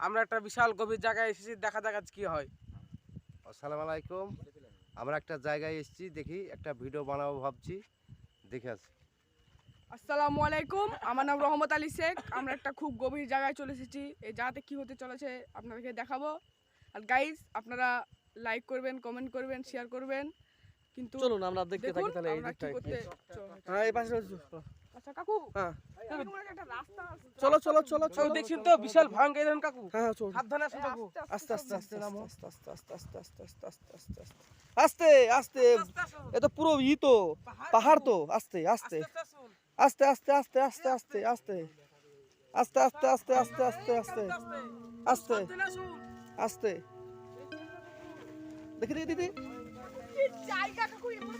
আমরা একটা বিশাল গভীর জায়গায় এসেছি দেখা যাক আজ কি হয়। আসসালামু আলাইকুম। আমরা একটা জায়গায় এসেছি দেখি একটা ভিডিও বানাবো ভাবছি দেখে আসি। আসসালামু আলাইকুম আমার নাম রহমত আলী শেখ। আমরা একটা খুব গভীর জায়গায় চলে এসেছি। এই জায়গাতে কি হতে চলেছে আপনাদেরকে দেখাবো। আর গাইস আপনারা লাইক করবেন কমেন্ট করবেন শেয়ার করবেন। কিন্তু চলুন আমরা দেখতে থাকি তাহলে এই চলে- হ্যাঁ এই পাশে আচ্ছা কাকু হ্যাঁ এরকম একটা রাস্তা আছে। চলো চলো চলো চলো দেখছেন তো বিশাল ভয়ঙ্কর দেখেন কাকু হ্যাঁ চলো সাবধানে আসুন কাকু আস্তে আস্তে আস্তে নামো আস্তে আস্তে আস্তে আস্তে আস্তে আস্তে আস্তে আস্তে আস্তে আস্তে আস্তে এ তো পুরো ই তো পাহাড় তো আস্তে আস্তে আস্তে আস্তে আস্তে আস্তে আস্তে আস্তে আস্তে আস্তে আস্তে আস্তে আস্তে আস্তে আস্তে আস্তে দেখি দেখি দিদি মনে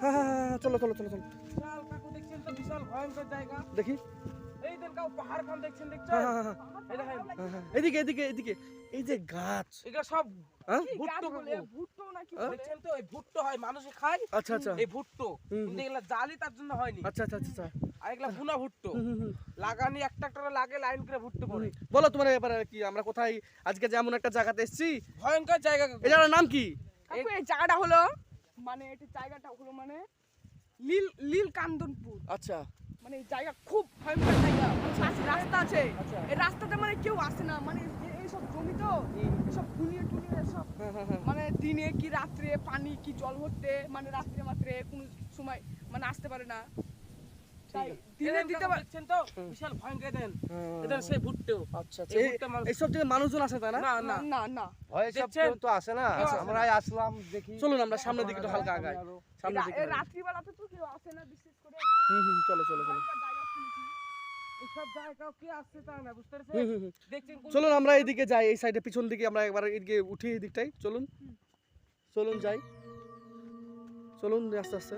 হ্যাঁ হ্যাঁ হ্যাঁ চলো চলো চলো চলো বিশাল কাকু দেখছেন তো বিশাল ভয়ঙ্কর জায়গা। দেখি। এই দেন কাকু পাহাড় খান দেখছেন দেখছেন? এই দেখেন। এদিকে এদিকে এদিকে। এই যে গাছ। এগুলো সব কি গাছ ভুট্টো ভুট্টো নাকি? দেখছেন তো? এই ভুট্টো হয় মানুষে খায়। আচ্ছা আচ্ছা। এই ভুট্টো। কিন্তু এগুলা জালি তার জন্য হয়নি। আচ্ছা আচ্ছা আচ্ছা আর এগুলা বুনা ভুট্টো। হুম, হুম, হুম। লাগানি একটা একটা লাগে লাইন করে ভুট্টো বলো তোমার এবারে কি আমরা কোথায় আজকে যেমন একটা জায়গাতে এসেছি। ভয়ঙ্কর জায়গা কাকু। এই জায়গার নাম কি? এই জায়গাটা হলো মানে এটা জায়গাটা হলো মানে লীল লীল কান্দনপুর। আচ্ছা। মানে জায়গা খুব ভয়ঙ্কর জায়গা। মানে পাশে রাস্তা আছে। এই রাস্তাতে মানে কেউ আসে না। মানে এইসব জমি তো এসব ফুলিয়ে টুলিয়ে সব। হ্যাঁ হ্যাঁ হ্যাঁ। মানে দিনে কি রাত্রে পানি কি জল ভরতে মানে রাত্রে মাত্রে কোনো সময় মানে আসতে পারে না। দিনে দিনে দিতে দিতে তো? বিশাল ভয়ঙ্কর দেন। এদের সেই ভুট্টো। আচ্ছা এই এই- ভুট্টা মানুষ- এইসব থেকে মানুষজন আসে তাই না? না না। না না। ভয় সব কেউ তো আসে না? কেউ আসে না। আমরাই আসলাম দেখি। চলুন আমরা সামনের দিকে একটু হালকা আগাই। সামনের দিকে এই রাত্রিবেলাতে তো কেউ আসে না বিশেষ করে হুম হুম চলো চলো চলো। ভয়ঙ্কর জায়গা শুনেছি। এইসব জায়গা কি আসছে তা না বুঝতে হুম পেরেছেন? হুম হুম। দেখছেন কোন- চলুন আমরা এইদিকে যাই এই সাইডে পিছন দিকে আমরা একবার এদিকে উঠি এই দিকটাই চলুন চলুন যাই। চলুন আস্তে আস্তে।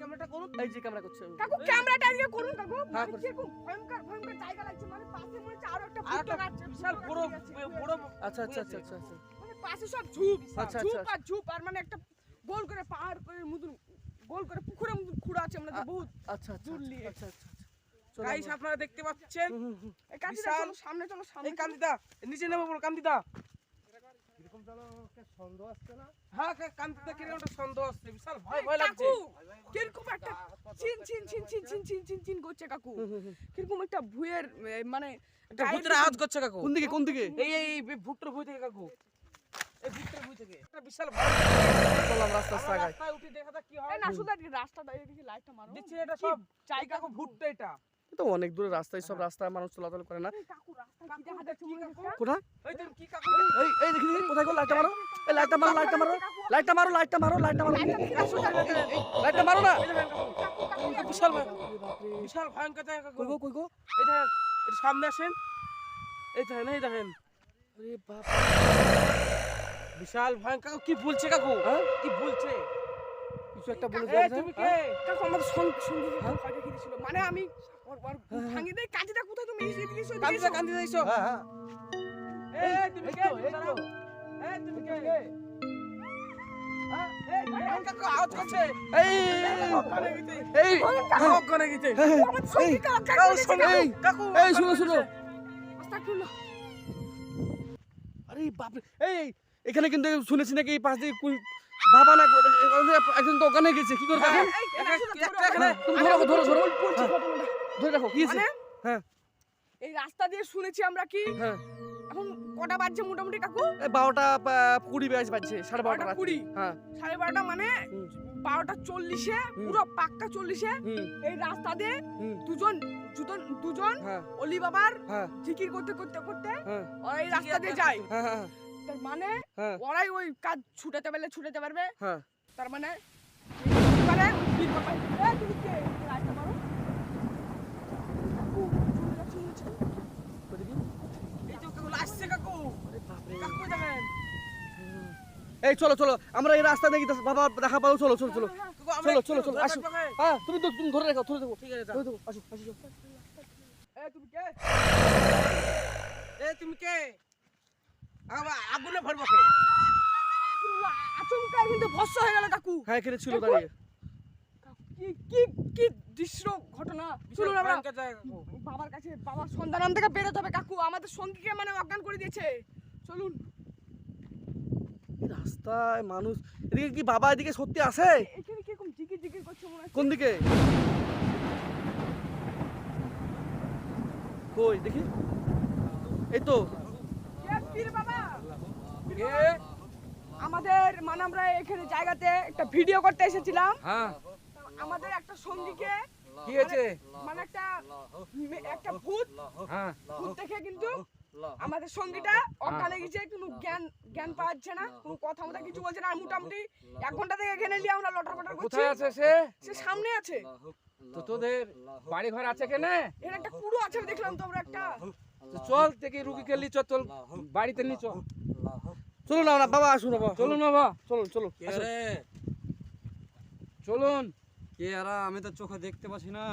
ক্যামেরাটা করুন। এই যে ক্যামেরা করছে। কাকু ক্যামেরাটা এদিকে করুন কাকু। হ্যাঁ, মানে কীরকম ভয়ঙ্কর ভয়ঙ্কর জায়গা লাগছে। মানে পাশে মনে হচ্ছে আরও একটা আর ভুট্টো বিশাল বড় বড় আচ্ছা আচ্ছা আচ্ছা আচ্ছা আচ্ছা। মানে পাশে সব ঝুপ আচ্ছা, ঝুপ আচ্ছা। আর ঝুপ। আর মানে একটা গোল করে পাহাড় করে মতন গোল করে মতন খুঁড়া আছে। মানে আ- বহুত আচ্ছা আচ্ছা আচ্ছা আচ্ছা আচ্ছা গাইস আপনারা দেখতে পাচ্ছেন। এই কান্দিদা সামনে চলো সামনে। এই কান্দিদা নিচে নেমে পড়ো কান্দিদা। এরকম সন্দেহ আসছে না? হ্যাঁ কা- কান্দিদা কীরকম একটা সন্দেহ আসছে? বিশাল ভয় ভয় লাগছে। কীরকম একটা চিন চিন চিন চিন চিন চিন চিন চিন করছে কাকু। হুম, হুম, হুম। কীরকম একটা ভুয়ের মানে একটা ভূতের আওয়াজ করছে কাকু। কোন দিকে কোন দিকে? এই এই ভুট্টোর ভুই থেকে কাকু। এই ভুট্টোর ভুই থেকে। একটা বিশাল ভয় চললাম রাস্তা রাস্তা আমরা রাস্তায় উঠে দেখা যাক কি হয়। না শুধু এদিকে রাস্তাটা এদিকে লাইটটা মারো। দিচ্ছি এটা সব। জায়গা এই কাকু ভুট্টো এটা। তো অনেক দূরে রাস্তা এইসব রাস্তায় মানুষ চলাচল করে না। এই কি দেখা কি? কোথায়? এই কি দেখি গো? লাইটটা মারো। এই লাইটটা মারো লাইটটা মারো। লাইটটা মারো লাইটটা মারো লাইটটা মারো। লাইটটা মারো। না। বিশাল ভয় বিশাল ভয়ঙ্কর জায়গা কই গো কই গো? এই দেখেন একটু সামনে আসেন। এই দেখেন এই দেখেন। আরে বাপ। বিশাল ভয়ঙ্কর কি বলছে কাকু? হ্যাঁ? কি বলছে? কিছু একটা বলে দিয়েছে তুমি কে? হ্যাঁ? কাকু আমাদের সঙ্গে সঙ্গে মানে আমি হ্যাঁ, হ্যাঁ। এই এখানে কিন্তু শুনেছি নাকি পাঁচ দিকে বাবা না একজন তো ওখানে গেছে। কি করবে ধরো ধরো। ধরো হ্যাঁ। ধরে রাখো কি মানে? হ্যাঁ। এই রাস্তা দিয়ে শুনেছি আমরা কি? হ্যাঁ। এখন কটা বাজছে মোটামুটি কাকু? বারোটা কুড়ি বাইশ বাজছে সাড়ে বারোটা কুড়ি। হ্যাঁ। সাড়ে বারোটা মানে বারোটা চল্লিশে পুরো পাক্কা চল্লিশে এই রাস্তা দিয়ে দুজন দুজন দুজন হ্যাঁ। অলি বাবার হ্যাঁ। জিকির করতে করতে করতে হ্যাঁ। ওরা এই রাস্তা দিয়ে যায়। তার মানে ওরাই ওই কাজ ছুটাতে পারলে ছুটাতে পারবে। তার মানে পারে তুমি কে রাস্তা মারো কাকু, চলে যাচ্ছে মনে হচ্ছে। ওদিকে। এই তো কাকু আসছে কাকু। কাকু দেখেন এই চলো চলো। আমরা এই রাস্তা দেখি বাবা দেখা পাবো চলো চলো চলো। চলো চলো চলো আসো। হ্যাঁ? হ্যাঁ তুমি তো তুমি ধরে রাখো ধরে দেবো ঠিক আছে। ধরে দেবো আসো আসো এ তুমি কে? এ তুমি কে? আবার আগুনে ভরবো আচমকা কিন্তু ভস্য হয়ে গেল কাকু। হ্যাঁ এখানে ছিল দাঁড়িয়ে। কি কি কি কি দৃশ্য ঘটনা? চলুন আমরা। বাবার কাছে বাবার সন্ধান থেকে বেরোতে হবে কাকু। আমাদের সঙ্গীকে মানে অজ্ঞান করে দিয়েছে। চলুন। রাস্তায় মানুষ। এদিকে কি বাবা এদিকে সত্যি আছে এখানে জিকির করছে মনে কোন দিকে? কই দেখি। এই তো। কে বাবা? কে? আমাদের মানে আমরা এখানে জায়গাতে একটা ভিডিও করতে এসেছিলাম। হ্যাঁ। আমাদের একটা সঙ্গীকে কি হয়েছে? মানে একটা একটা ভূত হ্যাঁ। ভূত দেখে কিন্তু আমাদের সঙ্গীটা অজ্ঞান হয়ে। গেছে কোনো জ্ঞান জ্ঞান পাচ্ছে না কোনো কথা মতো কিছু বলছে না। আর মোটামুটি এক ঘণ্টা থেকে এখানে নিয়ে আমরা লটর পটর করছি কোথায় আছে সে? সে সামনে আছে। তো তোদের বাড়ি ঘর আছে কেনে এর একটা কুড়ো আছে আমি দেখলাম তো আমরা একটা তো চল থেকে রুগীকে লি চল চল বাড়িতে নি চল। চলুন না বাবা আসুন বাবা। চলুন বাবা। চলুন চলুন। কে আসুন। রে? চলুন। কে এরা আমি তো চোখে দেখতে পাচ্ছি না।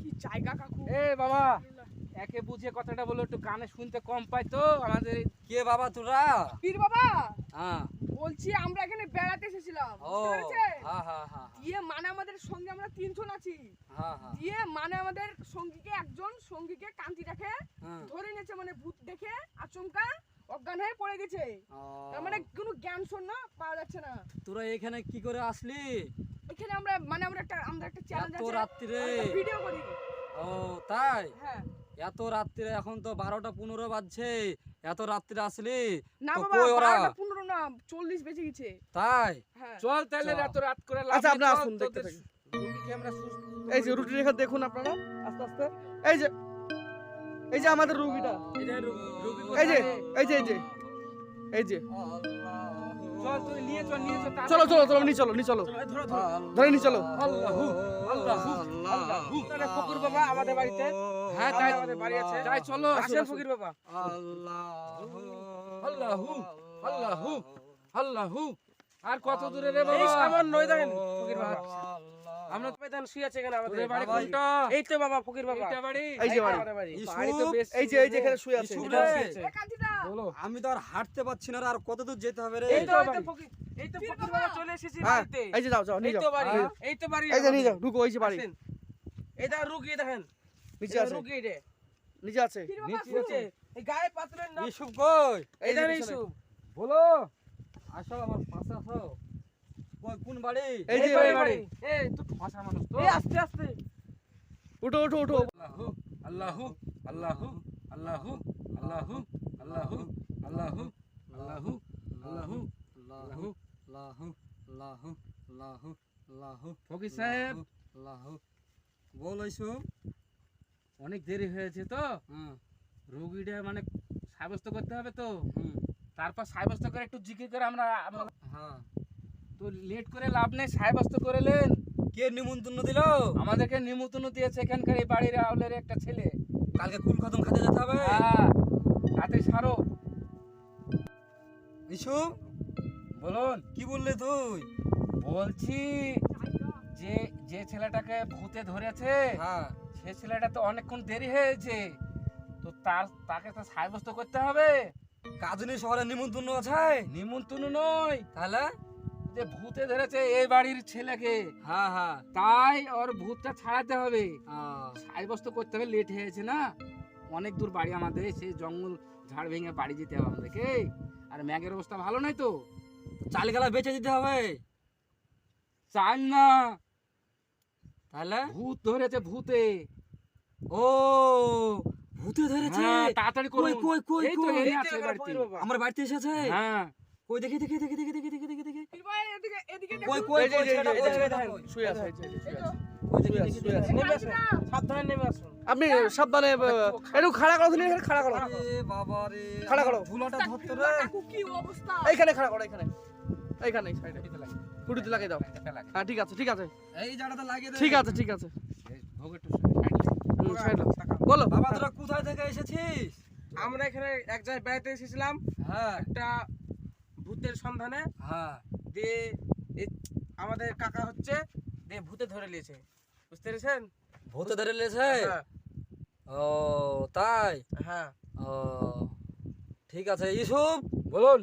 কি জায়গা কাকু? এ বাবা একে বুঝে কথাটা বলো একটু গানে শুনতে কম পাই তো আমাদের। কে বাবা তোরা? পীর বাবা? হ্যাঁ। বলছি আমরা এখানে বেড়াতে এসেছিলাম? হ্যাঁ হ্যাঁ হ্যাঁ। দিয়ে মানে আমাদের সঙ্গে আমরা তিনজন আছি। দিয়ে মানে আমাদের সঙ্গীকে একজন সঙ্গীকে কান্তি দেখে ধরে নিয়েছে মানে ভূত দেখে আচমকা অজ্ঞান হয়ে পড়ে গেছে। তার মানে কোনো জ্ঞান শূন্য পাওয়া যাচ্ছে না। তোরা এখানে কি করে আসলি? এখানে আমরা মানে আমরা একটা আমরা একটা চ্যালেঞ্জ এত আছে রাত্রিরে? ভিডিও করি। ও তাই? হ্যাঁ। এত রাত্রিরে এখন তো বারোটা পনেরো বাজছে এত রাত্রিরে আসলি? না বাবা পনেরো না চল্লিশ বেজে গেছে। তাই? হ্যাঁ। চল তাহলে এত রাত করে লাভ আচ্ছা, আপনারা আসুন, দেখতে থাকি। এই যে রুটি রেখা দেখুন আপনারা আস্তে আস্তে। এই যে এই যে আমাদের রুগীটা। এই যে এই যে এই যে এই যে যে চল তুই নিয়ে চল নিয়ে চল চলো চলো চলো চলো। চলো ধরে নি চলো। আল্লাহু আল্লাহু আল্লাহু। তাহলে ফকির বাবা আমাদের বাড়িতে। হ্যাঁ তাই। আমাদের বাড়ি আছে। যাই চলো। আসেন ফকির বাবা। আল্লাহু। আল্লাহু আল্লাহু আর কত দূরে রে বাবা? সামান্য ওই দেখেন। ফকির বাবা। আমরা তো শুয়ে আছে এখানে আমাদের। বাড়ি কোনটা? এই তো বাবা ফকির বাবা। এইটা বাড়ি? এই যে বাড়ি। এই যে এই যে এখানে শুয়ে আছে। এটা। বলো। আমি তো আর হাঁটতে পারছি না আর কত দূর যেতে হবে রে? এই তো এই তো বাড়ি। ফকির বাবা। চলে এসেছি হ্যাঁ বাড়িতে। এই যে যাও যাও নিয়ে যাও। বাড়ি হ্যাঁ। এই তো বাড়ি এই যে নিয়ে যাও ঢুকো এই যে বাড়ি। এই রুগী দেখেন। নিচে আছে। রে। নিচে আছে। নিচে আছে। এই গায়ে পাত্রের নাম। ইসুফ কই? এই যে দেখেন পিছনে। ইসু বলো। আসো আমার পাশে আসো। কই কোন বাড়ি? এই যে বাড়ি এই তুই ঠসা মানুষ তো। এই আস্তে আস্তে। উঠো উঠো উঠো। আল্লাহু আল্লাহু আল্লাহু আল্লাহু আল্লাহু। আল্লাহু আল্লাহু আল্লাহু আল্লাহু আল্লাহু লাহু লাহু লাহু লাহু ফকির সাহেব। লাহু বল ইসুফ অনেক দেরি হয়েছে তো? হ্যাঁ। রোগীটা মানে সাব্যস্ত করতে হবে তো? তারপর সাব্যস্ত করে একটু জিকির করে আমরা আমরা- হ্যাঁ। তো লেট করে লাভ নেই সাব্যস্ত করেলেন কে নিমন্ত্রণ দিল? আমাদেরকে নিমন্ত্রণ দিয়েছে এখানকার এই বাড়ির আউলের একটা ছেলে। কালকে কুল খতম খাতে যেতে হবে? হ্যাঁ। তাতে সারো ইসুফ বলুন। কি বললি তুই? বলছি যে যে ছেলেটাকে ভূতে ধরেছে হ্যাঁ। সে ছেলেটা তো অনেকক্ষণ দেরি হয়েছে। তো তার তাকে তো সাব্যস্ত করতে হবে। কাজনী শহরে নিমন্ত্রণ আছে? নিমন্ত্রণ নয়। তাহলে? যে ভূতে ধরেছে এই বাড়ির ছেলেকে হ্যাঁ হ্যাঁ। তাই ওর ভূতটা ছাড়াতে হবে। আহ, সাব্যস্ত করতে হবে লেট হয়েছে না? অনেক দূর বাড়ি আমাদের সেই জঙ্গল ঝাড় ভেঙে বাড়ি যেতে হবে আমাদেরকে আর ম্যাগের অবস্থা ভালো নয় তো? চাল গালা বেচে দিতে হবে। চাল না। তাহলে? ভূত ধরেছে ভূতে। ও ভূতে ধরেছে? হ্যাঁ, তাড়াতাড়ি কই কই কই এই তো আছে বাড়িতে আমার বাড়িতে এসেছে? হ্যাঁ। কই দেখি দেখি দেখি দেখি দেখি দেখি দেখি দেখি। এদিকে এদিকে কই কই কই? শুয়ে আছে। সাবধানে একটু খাড়া করো খাড়া করো। খাড়া করো। এইখানে খাড়া করো এখানে এইখানে কুটিতে লাগিয়ে দাও। হ্যাঁ ঠিক আছে ঠিক আছে। ঠিক আছে ঠিক আছে। বলো। বাবা কোথায় থেকে এসেছিস? আমরা এখানে এক জায়গায় বেড়াতে এসেছিলাম। হ্যাঁ। একটা ভূতের সন্ধানে। হ্যাঁ। আমাদের কাকা হচ্ছে দিয়ে ভূতে ধরে নিয়েছে। বুঝতে পেরেছেন? ভূতে ধরে লেছে? হ্যাঁ। ও তাই? হ্যাঁ। ও ঠিক আছে ইসুফ বলুন।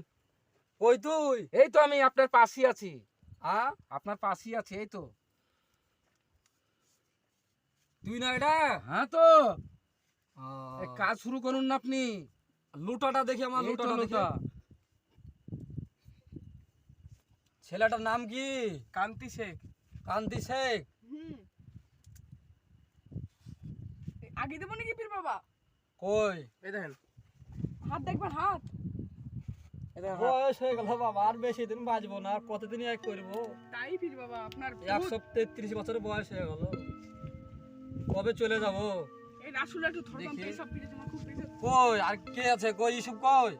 কই তুই? এই তো আমি আপনার পাশেই আছি। আ? আপনার পাশেই আছি এই তো। তুই না এটা? হ্যাঁ তো। কাজ শুরু করুন না আপনি। লুটাটা দেখি আমার লুটাটা দেখি। ছেলেটার নাম কি? কান্তি শেখ। কান্তি শেখ? আগে দেবো নাকি পীর বাবা? কই? এই দেখেন। হাত দেখবেন হাত। এই দেখেন হাত। বয়স হয়ে গেল বাবা আর বেশি দিন বাঁচবো না আর কতদিন এক করব? তাই পীর বাবা আপনার একশো তেত্রিশ বছরের বয়স হয়ে গেল। কবে চলে যাব? এই রাসুল একটু খুব কই? আর কে আছে? কই? ইসুব কই?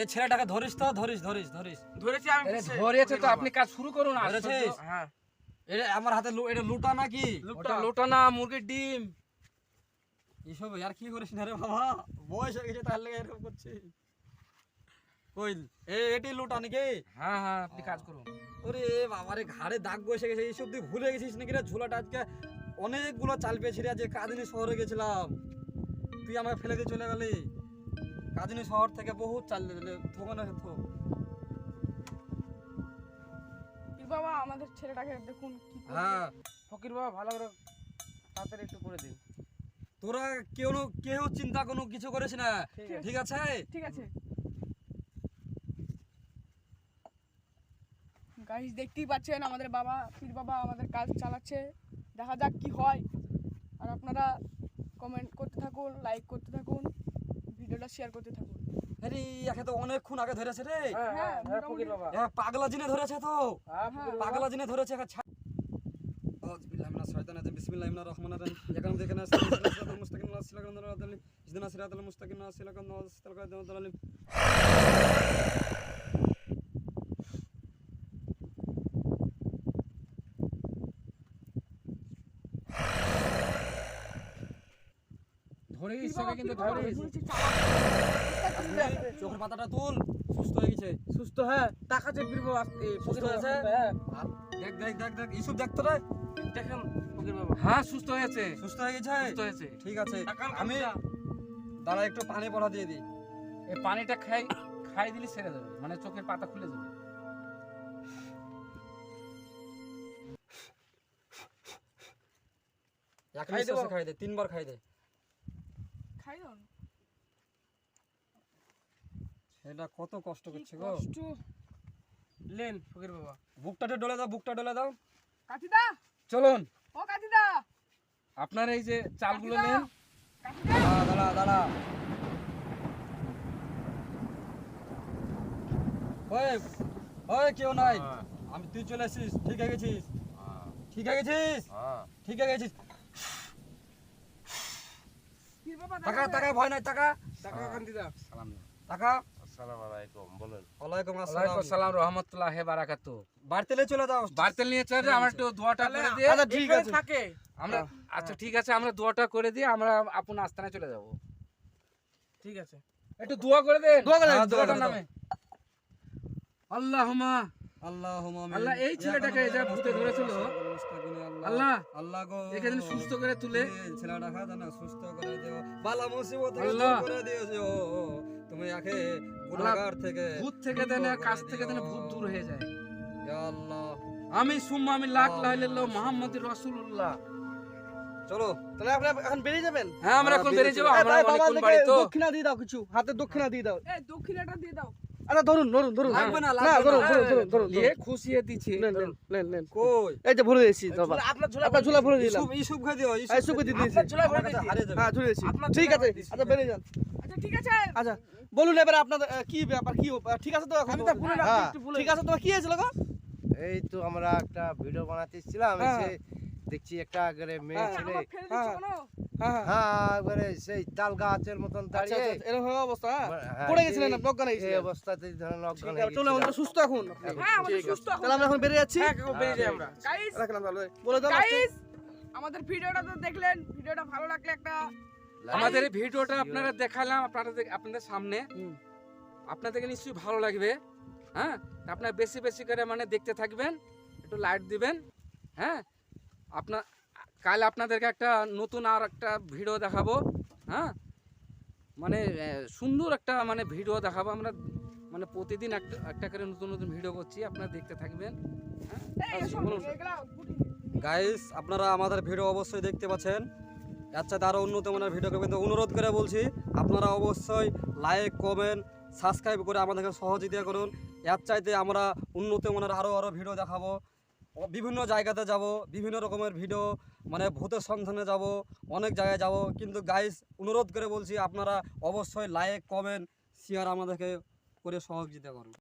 এই ছেলেটাকে ধরিস তো ধরিস ধরিস ধরিস। ধরেছি আমি ধরেছে তো আপনি কাজ শুরু করুন ধরেছিস? হ্যাঁ। এটা আমার হাতে এটা লুটা নাকি? ওটা লোটা না মুরগির ডিম। এসব আর কি করিস না রে বাবা? বয়স হয়ে গেছে তাহলে এরকম করছি কই এ এটি লুটা নাকি? হ্যাঁ হ্যাঁ আপনি কাজ করুন। ওরে বাবারে ঘাড়ে দাগ বসে গেছে এইসব তুই ভুলে গেছিস নাকি রে? ঝোলাটা আজকে অনেকগুলো চাল পেয়েছি রে আজকে কাদিনী শহরে গেছিলাম। তুই আমাকে ফেলে দিয়ে চলে গেলি। কাদিনী শহর থেকে বহুত চাল দিলে পীর বাবা আমাদের ছেলেটাকে দেখুন হ্যাঁ। ফকির বাবা ভালো করে তাড়াতাড়ি একটু করে দিন। তোরা কেউ কেউ চিন্তা কোনো কিছু করিস না। ঠিক আছে। ঠিক আছে? গাইস দেখতেই পাচ্ছেন আমাদের বাবা পীর বাবা আমাদের কাজ চালাচ্ছে। দেখা যাক কি হয়। আর আপনারা কমেন্ট করতে থাকুন লাইক করতে থাকুন ভিডিওটা শেয়ার করতে থাকুন। আরে একে তো অনেকক্ষণ আগে ধরেছে রে। হ্যাঁ হ্যাঁ হ্যাঁ, পাগলা জিনে ধরেছে তো। হ্যাঁ। পাগলা জিনে ধরেছে রহিম। দেখেন মুস্তাকিম সিরাতাল মুস্তাকিম ধরে ইচ্ছাকে কিন্তু ধরে চোখের পাতাটা তুল সুস্থ হয়ে গেছে। সুস্থ হ্যাঁ সুস্থ হয়েছে? সুস্থ, হ্যাঁ আর দেখ দেখ দেখ দেখ ইসব দেখতো রে দেখেন ফকির বাবা। হ্যাঁ সুস্থ হয়েছে সুস্থ হয়ে গেছে? সুস্থ হয়েছে। ঠিক আছে। আমি দাঁড়া একটু পানি পড়া দিয়ে দিই। এই পানিটা খাই খাই দিলে সেরে যাবে মানে চোখের পাতা খুলে যাবে। এক খাই দেবো? নিঃশ্বাসে খাই দে তিনবার খাই দে। খাই দাও না। সেটা কত কষ্ট করছে গো। কষ্ট। লেন ফকির বাবা। বুকটাতে ডলে দাও বুকটা ডলে দাও। কাঠিদা চলুন। ও আপনার এই যে চালগুলো নেন। দাঁড়া দাঁড়া দাঁড়া। ওই ওই কেউ নাই। আমি তুই চলে আসিস ঠিক হয়ে গেছিস? ঠিক হয়ে গেছিস? হ্যাঁ। ঠিক হয়ে গেছিস? টাকা টাকা ভয় নাই টাকা। টাকা সালাম। টাকা। আসসালামু আলাইকুম বলুন। ওয়ালাইকুম আসসালাম। আসসালাম রহমতুল্লাহ বারাকাতু। বাড়িতে চলে দাও বাড়িতে নিয়ে চলে যান, একটু দোয়াটা করে দিয়ে। আচ্ছা ঠিক আছে। থাকে। আমরা আচ্ছা ঠিক আছে আমরা দোয়াটা করে দিয়ে আমরা আপন আস্তানায় চলে যাব। ঠিক আছে। একটু দোয়া করে দেন। দোয়া করে হ্যাঁ, দোয়া দোয়াটার নামে। আল্লাহুম্মা। আল্লাহুম্মা আল্লাহ, এই ছেলেটাকে যা ভূতে ধরেছিল, আল্লাহ, আল্লাহ গো একে সুস্থ করে তুলে। ছেলেটা সুস্থ করে দিও। বালা মুসিবত করে দিও তুমি একে গুনাহগার থেকে ভূত থেকে দেন কাছ থেকে দেন ভূত দূর হয়ে যায়। ইয়া আল্লাহ। আমি সুম্মা আমি লাখ লাইলাল্লাহ মুহাম্মাদুর রাসূলুল্লাহ। চলো তাহলে আপনি এখন বেরিয়ে যাবেন? হ্যাঁ আমরা এখন বেরিয়ে বেরিয়ে যাব আমরা অনেকক্ষণ বাড়ি তো। দক্ষিণা দিয়ে দাও কিছু হাতে দক্ষিণা দিয়ে দাও। এই দক্ষিণাটা দিয়ে দাও। আরে ধরুন ধরুন ধরুন। না ধরুন না। ধরুন ধরুন ধরুন খুশিয়ে দিচ্ছি। নেন নেন নেন নেন। কই? এই যে ভরে দিয়েছি বাবা আপনার ঝোলা আপনার ঝোলা ভরে দিলাম। ইসুব ইসুব দিও এই সুপে দিয়ে দিয়েছি। আপনার ঝোলা ভরে দিয়েছি। হ্যাঁ দিয়েছি। ঠিক আছে। আচ্ছা বেরিয়ে যান। আচ্ছা ঠিক আছে। আচ্ছা বলুন এবার আপনাদের কি ব্যাপার কি ঠিক আছে তো এখন? আমি তো ভুলে হ্যাঁ। একটু ভুলে ঠিক আছে তোমার কি হয়েছিল গো? এই তো আমরা একটা ভিডিও বানাতে এসেছিলাম হ্যাঁ। দেখছি একটা করে মেয়ে হ্যাঁ। ছেলে। আমার হ্যাঁ। হ্যাঁ হ্যাঁ। একবারে সেই তাল গাছের মতন আচ্ছা দাঁড়িয়ে। আচ্ছা, আচ্ছা, এরকম অবস্থা পড়ে গেছিলেন অজ্ঞান হয়ে এই গেছিলেন। অবস্থাতে ধরেন ঠিক অজ্ঞান আছে, চলো আমরা গেছিলাম। সুস্থ এখন। হ্যাঁ আছে। সুস্থ তাহলে আমরা এখন বেরিয়ে যাচ্ছি? হ্যাঁ বেরিয়ে যাই আমরা। গাইস রাখলাম তাহলে। বলে দাও গাইস আমাদের ভিডিওটা তো দেখলেন ভিডিওটা ভালো লাগলে একটা আমাদের এই ভিডিওটা আপনারা দেখালাম আপনাদের আপনাদের সামনে। হুম। আপনাদেরকে নিশ্চয়ই ভালো লাগবে হ্যাঁ? আপনারা বেশি বেশি করে মানে দেখতে থাকবেন একটু লাইট দিবেন হ্যাঁ? আপনার কাল আপনাদেরকে একটা নতুন আর একটা ভিডিও দেখাবো হ্যাঁ? মানে সুন্দর একটা মানে ভিডিও দেখাবো আমরা। মানে প্রতিদিন একটা একটা করে নতুন নতুন ভিডিও করছি আপনারা দেখতে থাকবেন হ্যাঁ? গুটি। গাইস আপনারা আমাদের ভিডিও অবশ্যই দেখতে পাচ্ছেন। এর চাইতে আরও উন্নত মানের ভিডিও করবেন। তো অনুরোধ করে বলছি আপনারা অবশ্যই লাইক কমেন্ট সাবস্ক্রাইব করে আমাদেরকে সহযোগিতা করুন। এর চাইতে আমরা উন্নত মানের আরও আরও ভিডিও দেখাবো। বিভিন্ন জায়গাতে যাব, বিভিন্ন রকমের ভিডিও মানে ভূতের সন্ধানে যাব, অনেক জায়গায় যাব। কিন্তু গাইস অনুরোধ করে বলছি, আপনারা অবশ্যই লাইক কমেন্ট শেয়ার আমাদেরকে করে সহযোগিতা করুন।